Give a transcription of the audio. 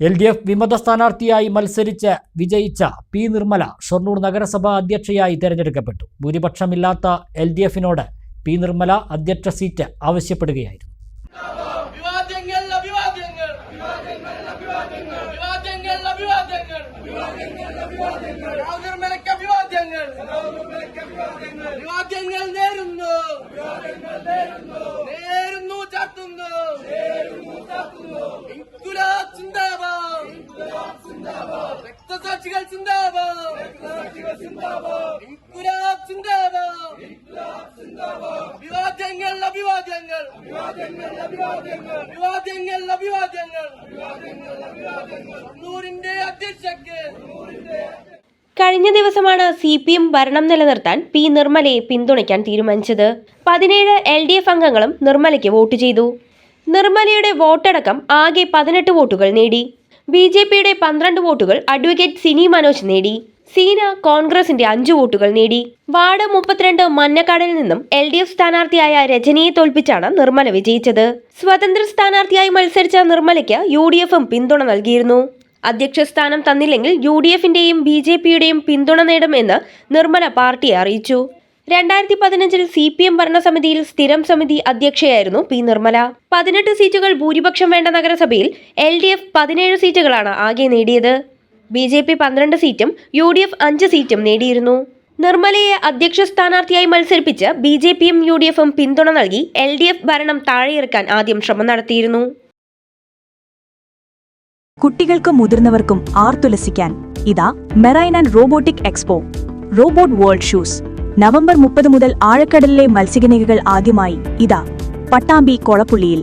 L D F വിമത സ്ഥാനാർത്ഥിയായി മത്സരിച്ച് വിജയിച്ച പി നിർമ്മല ഷൊർണൂർ നഗരസഭാ അധ്യക്ഷയായി തെരഞ്ഞെടുക്കപ്പെട്ടു. ഭൂരിപക്ഷമില്ലാത്ത എൽ ഡി എഫിനോട് പി നിർമ്മല അധ്യക്ഷ സീറ്റ് ആവശ്യപ്പെടുകയായിരുന്നു. വിവാദങ്ങൾ അഭിവാദ്യങ്ങൾ വിവാദങ്ങൾ അഭിവാദ്യങ്ങൾ രാഹുൽമലക്ക് അഭിവാദ്യങ്ങൾ വിവാദ്യങ്ങൾ നേരുന്നു നേരുന്നു ചാത്തുന്നു ഇൻകുലാബ് സിന്ദാബാദ് രക്തസാക്ഷികൾ സിന്ദാബാദ് ഇൻകുലാബ് സിന്ദാബാദ് അഭിവാദ്യങ്ങൾ. അഭിവാദ്യങ്ങൾ. അധ്യക്ഷക്ക്. കഴിഞ്ഞ ദിവസമാണ് സി പി എം ഭരണം നിലനിർത്താൻ പി നിർമ്മലയെ പിന്തുണയ്ക്കാൻ തീരുമാനിച്ചത്. പതിനേഴ് എൽ ഡി എഫ് അംഗങ്ങളും നിർമ്മലയ്ക്ക് വോട്ട് ചെയ്തു. നിർമ്മലയുടെ വോട്ടടക്കം ആകെ പതിനെട്ട് വോട്ടുകൾ നേടി. ബി ജെ പിയുടെ പന്ത്രണ്ട് വോട്ടുകൾ അഡ്വക്കേറ്റ് സിനി മനോജ് നേടി. സീന കോൺഗ്രസിന്റെ അഞ്ചു വോട്ടുകൾ നേടി. വാർഡ് മുപ്പത്തിരണ്ട് മന്നക്കാടിൽ നിന്നും എൽ ഡി എഫ് സ്ഥാനാർത്ഥിയായ രജനിയെ തോൽപ്പിച്ചാണ് നിർമ്മല വിജയിച്ചത്. സ്വതന്ത്ര സ്ഥാനാർത്ഥിയായി മത്സരിച്ച നിർമ്മലയ്ക്ക് യു ഡി എഫും പിന്തുണ നൽകിയിരുന്നു. അധ്യക്ഷ സ്ഥാനം തന്നില്ലെങ്കിൽ യു ഡി എഫിന്റെയും ബി ജെ പിയുടെയും പിന്തുണ നേടുമെന്ന് നിർമ്മല പാർട്ടിയെ അറിയിച്ചു. രണ്ടായിരത്തി പതിനഞ്ചിൽ സി പി എം ഭരണസമിതിയിൽ സ്ഥിരം സമിതി അധ്യക്ഷയായിരുന്നു പി നിർമ്മല. പതിനെട്ട് സീറ്റുകൾ ഭൂരിപക്ഷം വേണ്ട നഗരസഭയിൽ എൽ ഡി എഫ് പതിനേഴ് സീറ്റുകളാണ് ആകെ നേടിയത്. ബി ജെ പി പന്ത്രണ്ട് സീറ്റും യു ഡി എഫ് അഞ്ച് സീറ്റും നേടിയിരുന്നു. നിർമ്മലയെ അധ്യക്ഷ സ്ഥാനാർത്ഥിയായി മത്സരിപ്പിച്ച് ബി ജെ പിയും യു ഡി എഫും പിന്തുണ നൽകി എൽ ഡി എഫ് ഭരണം താഴെയിറക്കാൻ ആദ്യം ശ്രമം നടത്തിയിരുന്നു. കുട്ടികൾക്കും മുതിർന്നവർക്കും ആർത്തുലസിക്കാൻ ഇതാ marine and robotic expo. Robot world shoes. November മുപ്പത് മുതൽ ആഴക്കടലിലെ മത്സ്യഗണികകൾ ആദ്യമായി ഇതാ പട്ടാമ്പി കൊളപ്പുള്ളിയിൽ.